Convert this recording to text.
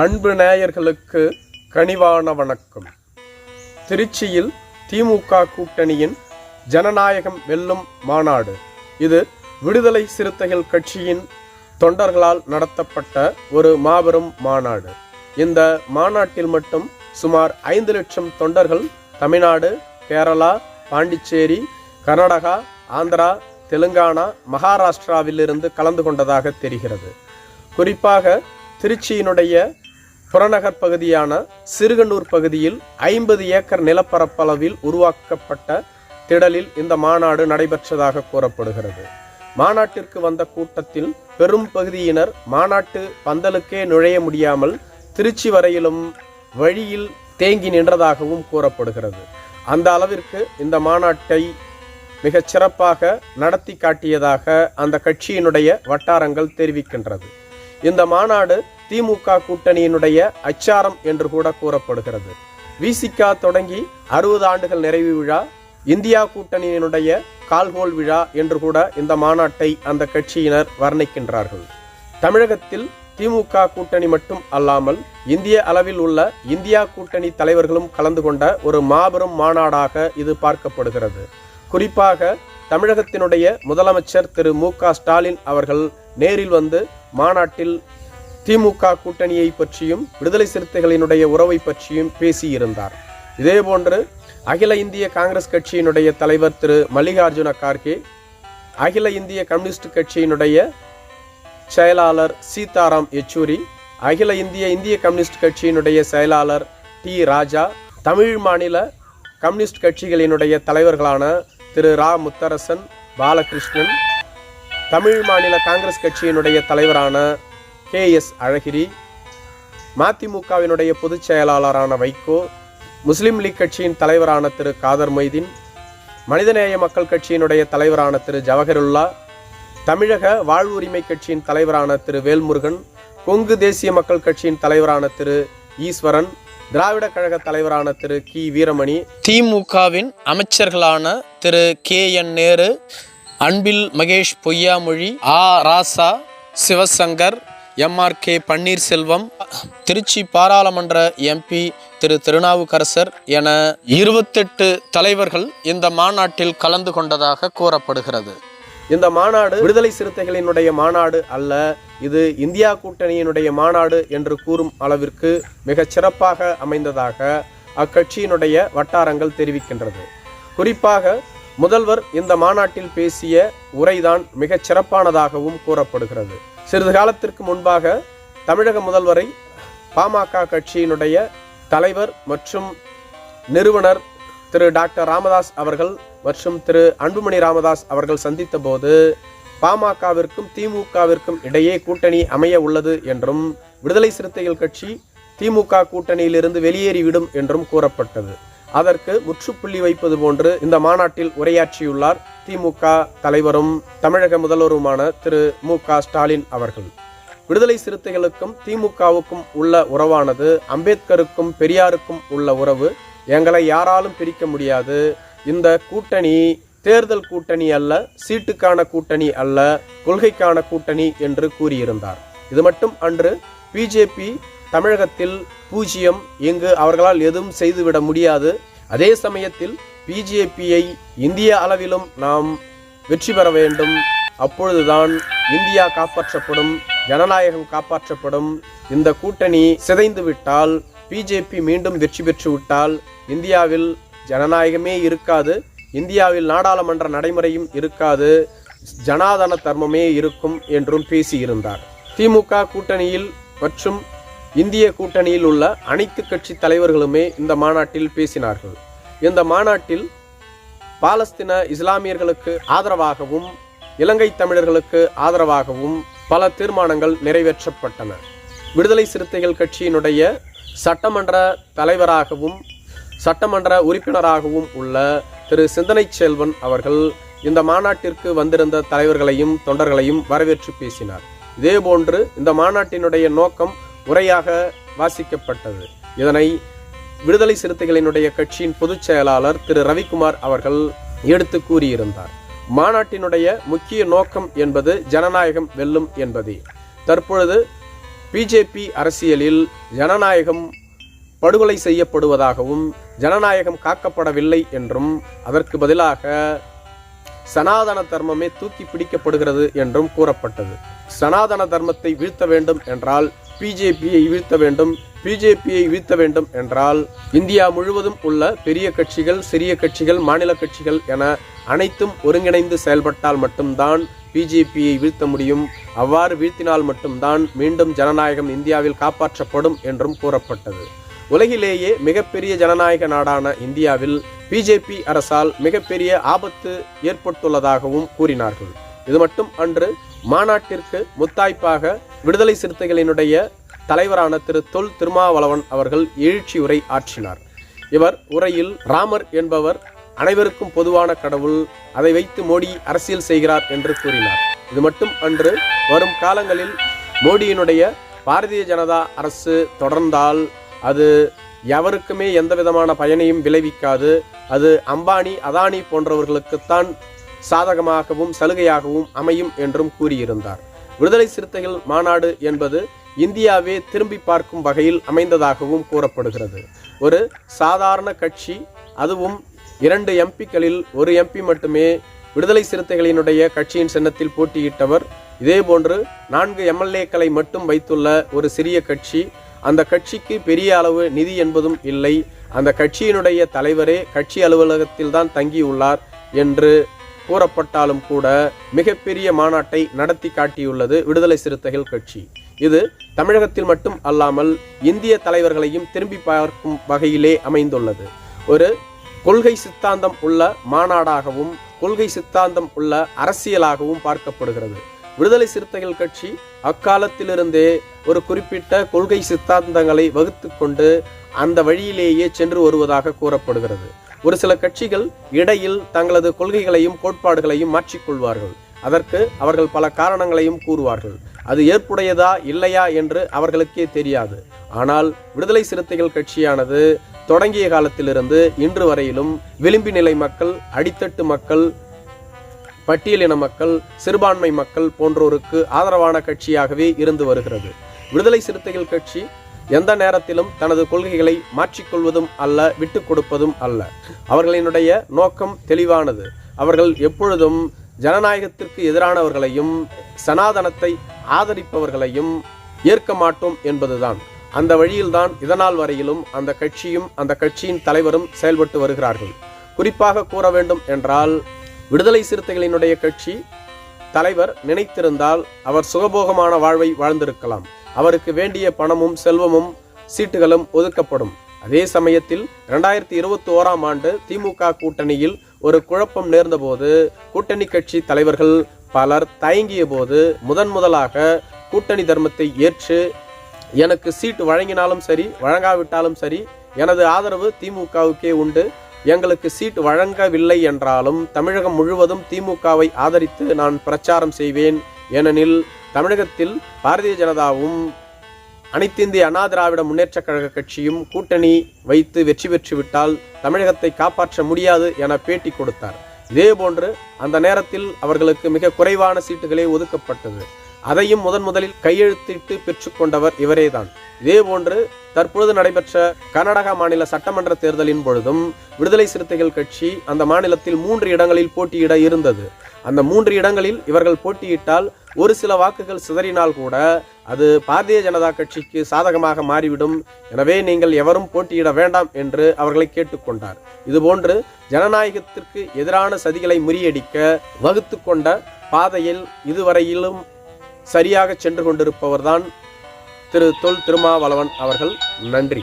அன்பு நேயர்களுக்கு கனிவான வணக்கம். திருச்சியில் திமுக கூட்டணியின் ஜனநாயகம் வெல்லும் மாநாடு. இது விடுதலை சிறுத்தைகள் கட்சியின் தொண்டர்களால் நடத்தப்பட்ட ஒரு மாபெரும் மாநாடு. இந்த மாநாட்டில் மட்டும் சுமார் ஐந்து லட்சம் தொண்டர்கள் தமிழ்நாடு கேரளா பாண்டிச்சேரி கர்நாடகா ஆந்திரா தெலுங்கானா மகாராஷ்டிராவிலிருந்து கலந்து கொண்டதாக தெரிகிறது. குறிப்பாக திருச்சியினுடைய புறநகர் பகுதியான சிறுகனூர் பகுதியில் ஐம்பது ஏக்கர் நிலப்பரப்பளவில் உருவாக்கப்பட்ட திடலில் இந்த மாநாடு நடைபெற்றதாக கூறப்படுகிறது. மாநாட்டிற்கு வந்த கூட்டத்தில் பெரும் பகுதியினர் மாநாட்டு பந்தலுக்கே நுழைய முடியாமல் திருச்சி வரையிலும் வழியில் தேங்கி நின்றதாகவும் கூறப்படுகிறது. அந்த அளவிற்கு இந்த மாநாட்டை மிகச் சிறப்பாக நடத்தி காட்டியதாக அந்த கட்சியினுடைய வட்டாரங்கள் தெரிவிக்கின்றது. இந்த மாநாடு திமுக கூட்டணியினுடைய அச்சாரம் என்று கூட கூறப்படுகிறது. விசிகா தொடங்கி அறுபது ஆண்டுகள் நிறைவு விழா இந்தியா கூட்டணியினுடைய கால்கோல் விழா என்று கூட இந்த மாநாட்டை அந்த கட்சியினர் வர்ணிக்கின்றார்கள். தமிழகத்தில் திமுக கூட்டணி மட்டும் அல்லாமல் இந்திய அளவில் உள்ள இந்தியா கூட்டணி தலைவர்களும் கலந்து கொண்ட ஒரு மாபெரும் மாநாடாக இது பார்க்கப்படுகிறது. குறிப்பாக தமிழகத்தினுடைய முதலமைச்சர் திரு மு க ஸ்டாலின் அவர்கள் நேரில் வந்து மாநாட்டில் திமுக கூட்டணியை பற்றியும் விடுதலை சிறுத்தைகளினுடைய உறவை பற்றியும் பேசியிருந்தார். இதேபோன்று அகில இந்திய காங்கிரஸ் கட்சியினுடைய தலைவர் திரு மல்லிகார்ஜுன கார்கே அகில இந்திய கம்யூனிஸ்ட் கட்சியினுடைய செயலாளர் சீதாராம் யெச்சூரி அகில இந்திய இந்திய கம்யூனிஸ்ட் கட்சியினுடைய செயலாளர் டி ராஜா தமிழ் மாநில கம்யூனிஸ்ட் கட்சிகளினுடைய தலைவர்களான திரு ரா முத்தரசன் பாலகிருஷ்ணன் தமிழ் மாநில காங்கிரஸ் கட்சியினுடைய தலைவரான கே எஸ் அழகிரி மதிமுகவினுடைய பொதுச் செயலாளரான வைகோ முஸ்லிம் லீக் கட்சியின் தலைவரான திரு காதர் மொய்தீன் மனிதநேய மக்கள் கட்சியினுடைய தலைவரான திரு ஜவஹருல்லா தமிழக வாழ்வுரிமை கட்சியின் தலைவரான திரு வேல்முருகன் கொங்கு தேசிய மக்கள் கட்சியின் தலைவரான திரு ஈஸ்வரன் திராவிட கழக தலைவரான திரு கி. வீரமணி திமுகவின் அமைச்சர்களான திரு கே. என். நேரு அன்பில் மகேஷ் பொய்யாமொழி ஆ. Raja Sivasankar MR K. Panneerselvam Tiruchi பாராளுமன்ற எம்பி திரு திருநாவுக்கரசர் என இருபத்தெட்டு தலைவர்கள் இந்த மாநாட்டில் கலந்து கொண்டதாக கூறப்படுகிறது. இந்த மாநாடு விடுதலை சிறுத்தைகளினுடைய மாநாடு அல்ல இது இந்தியா கூட்டணியினுடைய மாநாடு என்று கூறும் அளவிற்கு மிகச் சிறப்பாக அமைந்ததாக அக்கட்சியினுடைய வட்டாரங்கள் தெரிவிக்கின்றது. குறிப்பாக முதல்வர் இந்த மாநாட்டில் பேசிய உரைதான் மிகச் சிறப்பானதாகவும் கூறப்படுகிறது. சிறிது காலத்திற்கு முன்பாக தமிழக முதல்வரை பாமக கட்சியினுடைய தலைவர் மற்றும் நிறுவனர் திரு டாக்டர் ராமதாஸ் அவர்கள் மற்றும் திரு அன்புமணி ராமதாஸ் அவர்கள் சந்தித்த போது பாமகவிற்கும் திமுகவிற்கும் இடையே கூட்டணி அமைய உள்ளது என்றும் விடுதலை சிறுத்தைகள் கட்சி திமுக கூட்டணியிலிருந்து வெளியேறிவிடும் என்றும் கூறப்பட்டது. அதற்கு முற்றுப்புள்ளி வைப்பது போன்று இந்த மாநாட்டில் உரையாற்றியுள்ளார் திமுக தலைவரும் தமிழக முதல்வருமான திரு மு ஸ்டாலின் அவர்கள். விடுதலை சிறுத்தைகளுக்கும் திமுகவுக்கும் உள்ள உறவானது அம்பேத்கருக்கும் பெரியாருக்கும் உள்ள உறவு எங்களை யாராலும் பிரிக்க முடியாது இந்த கூட்டணி தேர்தல் கூட்டணி அல்ல சீட்டுக்கான கூட்டணி அல்ல கொள்கைக்கான கூட்டணி என்று கூறியிருந்தார். இது மட்டும் அன்று பிஜேபி தமிழகத்தில் பூஜ்ஜியம் இங்கு அவர்களால் எதுவும் செய்துவிட முடியாது. அதே சமயத்தில் பிஜேபியை இந்திய அளவிலும் நாம் வெற்றி பெற வேண்டும். அப்பொழுதுதான் இந்தியா காப்பாற்றப்படும் ஜனநாயகம் காப்பாற்றப்படும். இந்த கூட்டணி சிதைந்து விட்டால் பிஜேபி மீண்டும் வெற்றி பெற்று விட்டால் இந்தியாவில் ஜனநாயகமே இருக்காது. இந்தியாவில் நாடாளுமன்ற நடைமுறையும் இருக்காது. ஜனாதன தர்மமே இருக்கும் என்றும் பேசியிருந்தார். திமுக கூட்டணியில் மற்றும் இந்திய கூட்டணியில் உள்ள அனைத்து கட்சி தலைவர்களுமே இந்த மாநாட்டில் பேசினார்கள். இந்த மாநாட்டில் பாலஸ்தீன இஸ்லாமியர்களுக்கு ஆதரவாகவும் இலங்கை தமிழர்களுக்கு ஆதரவாகவும் பல தீர்மானங்கள் நிறைவேற்றப்பட்டன. விடுதலை சிறுத்தைகள் கட்சியினுடைய சட்டமன்ற தலைவராகவும் சட்டமன்ற உறுப்பினராகவும் உள்ள திரு சிந்தனை செல்வன் அவர்கள் இந்த மாநாட்டிற்கு வந்திருந்த தலைவர்களையும் தொண்டர்களையும் வரவேற்று பேசினார். இதேபோன்று இந்த மாநாட்டினுடைய நோக்கம் உரையாக வாசிக்கப்பட்டது. இதனை விடுதலை சிறுத்தைகளினுடைய கட்சியின் பொதுச் செயலாளர் திரு ரவிக்குமார் அவர்கள் எடுத்து கூறியிருந்தார். மாநாட்டினுடைய முக்கிய நோக்கம் என்பது ஜனநாயகம் வெல்லும் என்பதே. தற்பொழுது பிஜேபி அரசியலில் ஜனநாயகம் படுகொலை செய்யப்படுவதாகவும் ஜனநாயகம் காக்கப்படவில்லை என்றும் அதற்கு பதிலாக சனாதன தர்மமே தூக்கி பிடிக்கப்படுகிறது என்றும் கூறப்பட்டது. சனாதன தர்மத்தை வீழ்த்த வேண்டும் என்றால் பிஜேபியை வீழ்த்த வேண்டும் பிஜேபியை வீழ்த்த வேண்டும் என்றால் இந்தியா முழுவதும் உள்ள பெரிய கட்சிகள் சிறிய கட்சிகள் மாநில கட்சிகள் என அனைத்தும் ஒருங்கிணைந்து செயல்பட்டால் மட்டும்தான் பிஜேபியை வீழ்த்த முடியும். அவ்வாறு வீழ்த்தினால் மட்டும்தான் மீண்டும் ஜனநாயகம் இந்தியாவில் காப்பாற்றப்படும் என்றும் கூறப்பட்டது. உலகிலேயே மிகப்பெரிய ஜனநாயக நாடான இந்தியாவில் பிஜேபி அரசால் மிகப்பெரிய ஆபத்து ஏற்பட்டுள்ளதாகவும் கூறினார்கள். இது மட்டும் அன்று மாநாட்டிற்கு முத்தாய்ப்பாக விடுதலை சிறுத்தைகளினுடைய தலைவரான திரு தொல் திருமாவளவன் அவர்கள் எழுச்சி உரை ஆற்றினார். இவர் உரையில் ராமர் என்பவர் அனைவருக்கும் பொதுவான கடவுள் அதை வைத்து மோடி அரசியல் செய்கிறார் என்று கூறினார். இது மட்டும் அன்று வரும் காலங்களில் மோடியினுடைய பாரதிய ஜனதா அரசு தொடர்ந்தால் அது எவருக்குமே எந்த விதமான பயனையும் விளைவிக்காது. அது அம்பானி அதானி போன்றவர்களுக்குத்தான் சாதகமாகவும் சலுகையாகவும் அமையும் என்றும் கூறியிருந்தார். விடுதலை சிறுத்தைகள் மாநாடு என்பது இந்தியாவே திரும்பி பார்க்கும் வகையில் அமைந்ததாகவும் கூறப்படுகிறது. ஒரு சாதாரண கட்சி அதுவும் இரண்டு எம்பிக்களில் ஒரு எம்பி மட்டுமே விடுதலை சிறுத்தைகளினுடைய கட்சியின் சின்னத்தில் போட்டியிட்டவர். இதேபோன்று நான்கு எம்எல்ஏக்களை மட்டும் வைத்துள்ள ஒரு சிறிய கட்சி அந்த கட்சிக்கு பெரிய அளவு நிதி என்பதும் இல்லை. அந்த கட்சியினுடைய தலைவரே கட்சி அலுவலகத்தில் தான் தங்கியுள்ளார் என்று கூறப்பட்டாலும் கூட மிகப்பெரிய மாநாட்டை நடத்தி காட்டியுள்ளது விடுதலை சிறுத்தைகள் கட்சி. இது தமிழகத்தில் மட்டும் அல்லாமல் இந்திய தலைவர்களையும் திரும்பி பார்க்கும் வகையிலே அமைந்துள்ளது. ஒரு கொள்கை சித்தாந்தம் உள்ள மாநாடாகவும் கொள்கை சித்தாந்தம் உள்ள அரசியலாகவும் பார்க்கப்படுகிறது. விடுதலை சிறுத்தைகள் கட்சி அக்காலத்திலிருந்தே ஒரு குறிப்பிட்ட கொள்கை சித்தாந்தங்களை வகுத்து கொண்டு அந்த வழியிலேயே சென்று வருவதாக கூறப்படுகிறது. ஒரு சில கட்சிகள் இடையில் தங்களது கொள்கைகளையும் கோட்பாடுகளையும் மாற்றிக்கொள்வார்கள் அதற்கு அவர்கள் பல காரணங்களையும் கூறுவார்கள். அது ஏற்புடையதா இல்லையா என்று அவர்களுக்கே தெரியாது. ஆனால் விடுதலை சிறுத்தைகள் கட்சியானது தொடங்கிய காலத்திலிருந்து இன்று வரையிலும் விளிம்பு நிலை மக்கள் அடித்தட்டு மக்கள் பட்டியலின மக்கள் சிறுபான்மை மக்கள் போன்றோருக்கு ஆதரவான கட்சியாகவே இருந்து வருகிறது. விடுதலை சிறுத்தைகள் கட்சி எந்த நேரத்திலும் தனது கொள்கைகளை மாற்றிக்கொள்வதும் அல்ல விட்டு கொடுப்பதும் அல்ல. அவர்களினுடைய நோக்கம் தெளிவானது. அவர்கள் எப்பொழுதும் ஜனநாயகத்திற்கு எதிரானவர்களையும் சனாதனத்தை ஆதரிப்பவர்களையும் ஏற்க மாட்டோம் என்பதுதான். அந்த வழியில்தான் இதனால் வரையிலும் அந்த கட்சியும் அந்த கட்சியின் தலைவரும் செயல்பட்டு வருகிறார்கள். குறிப்பாக கூற வேண்டும் என்றால் விடுதலை சிறுத்தைகளினுடைய கட்சி தலைவர் நினைத்திருந்தால் அவர் சுகபோகமான வாழ்வை வாழ்ந்திருக்கலாம். அவருக்கு வேண்டிய பணமும் செல்வமும் சீட்டுகளும் ஒதுக்கப்படும். அதே சமயத்தில் இரண்டாயிரத்தி இருபத்தி ஓராம் ஆண்டு திமுக கூட்டணியில் ஒரு குழப்பம் நேர்ந்தபோது கூட்டணி கட்சி தலைவர்கள் பலர் தயங்கிய போது முதன் முதலாக கூட்டணி தர்மத்தை ஏற்று எனக்கு சீட்டு வழங்கினாலும் சரி வழங்காவிட்டாலும் சரி எனது ஆதரவு திமுகவுக்கே உண்டு. எங்களுக்கு சீட் வழங்கவில்லை என்றாலும் தமிழகம் முழுவதும் திமுகவை ஆதரித்து நான் பிரச்சாரம் செய்வேன். ஏனெனில் தமிழகத்தில் பாரதிய ஜனதாவும் அனைத்திந்திய அண்ணா திராவிட முன்னேற்ற கழக கட்சியும் கூட்டணி வைத்து வெற்றி பெற்றுவிட்டால் தமிழகத்தை காப்பாற்ற முடியாது என பேட்டி கொடுத்தார். இதேபோன்று அந்த நேரத்தில் அவர்களுக்கு மிக குறைவான சீட்டுகளே ஒதுக்கப்பட்டது. அதையும் முதன் முதலில் கையெழுத்திட்டு பெற்றுக்கொண்டவர் இவரேதான். இதேபோன்று தற்பொழுது நடைபெற்ற கர்நாடகா மாநில சட்டமன்ற தேர்தலின் பொழுதும் விடுதலை சிறுத்தைகள் கட்சி அந்த மாநிலத்தில் மூன்று இடங்களில் போட்டியிட இருந்தது. அந்த மூன்று இடங்களில் இவர்கள் போட்டியிட்டால் ஒரு சில வாக்குகள் சிதறினால் கூட அது பாரதிய ஜனதா கட்சிக்கு சாதகமாக மாறிவிடும். எனவே நீங்கள் எவரும் போட்டியிட வேண்டாம் என்று அவர்களை கேட்டுக்கொண்டார். இதுபோன்று ஜனநாயகத்திற்கு எதிரான சதிகளை முறியடிக்க வகுத்து கொண்ட பாதையில் இதுவரையிலும் சரியாக சென்று கொண்டிருப்பவர்தான் திரு தொல் திருமாவளவன் அவர்கள் நன்றி.